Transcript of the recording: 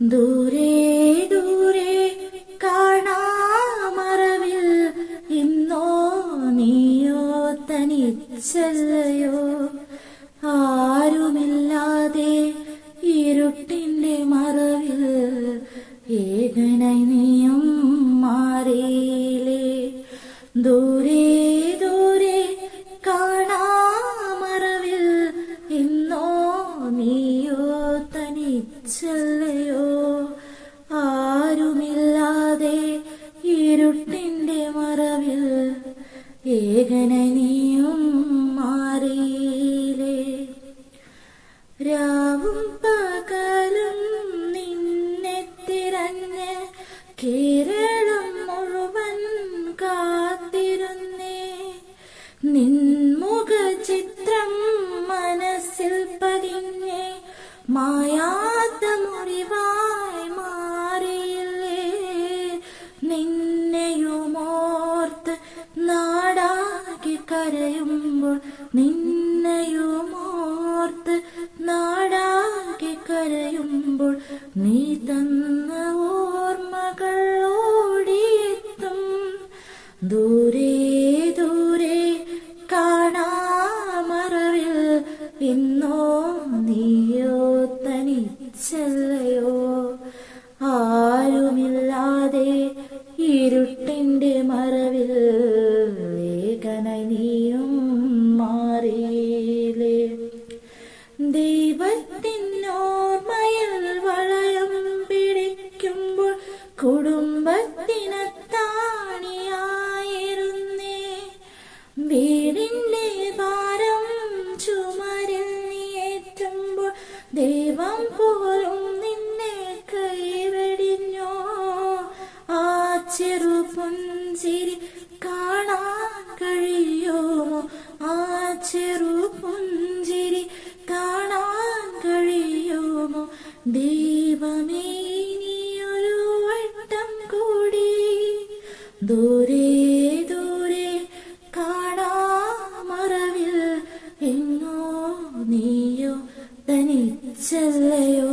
ദൂരെ ദൂരെ കാണാമറവിൽ ഇന്നോ നീയോ തനിച്ചല്ലയോ? ആരുമില്ലാതെ ഇരുട്ടിന്റെ മറവിൽ ഏകനായി നീയും മാറിയില്ലേ? ദൂരെ തനിച്ചല്ലയോ ആരുമില്ലാതെ ഇരുട്ടിന്റെ മറവിൽ ഏകനനിയും നീയും മാറിയില്ലേ? രാവും പകലും നിന്നെ തിരഞ്ഞ് കേരളം മുഴുവൻ കാത്തിരുന്നേ. നിൻമുഖ ചിത്രം മനസ്സിൽ പതിഞ്ഞേ മായാത്ത കരയുമ്പോൾ നിന്നെയുമോർത്ത് നാടാകെ കരയുമ്പോൾ നീ തന്ന ഓർമ്മകൾ ഓടിയെത്തും. ദൂരെ ദൂരെ കാണാമറവിൽ ഇന്നോ ദൈവത്തിനോർമ്മയിൽ വളയം പിടിക്കുമ്പോൾ കുടുംബത്തിനത്താണിയായിരുന്നേ. വീടിന്റെ ഭാരം ചുമരിൽ നീയേറ്റുമ്പോൾ ദൈവം പോലും നിന്നെ കൈവെടിഞ്ഞോ. ആ ചെറു കാണാൻ കഴിയുമോ? ആ ചെറു ദൈവമേ നീയൊരു വട്ടം കൂടി ദൂരെ ദൂരെ കാണാമറവിൽ എങ്ങോ നീയോ തനിച്ചല്ലയോ.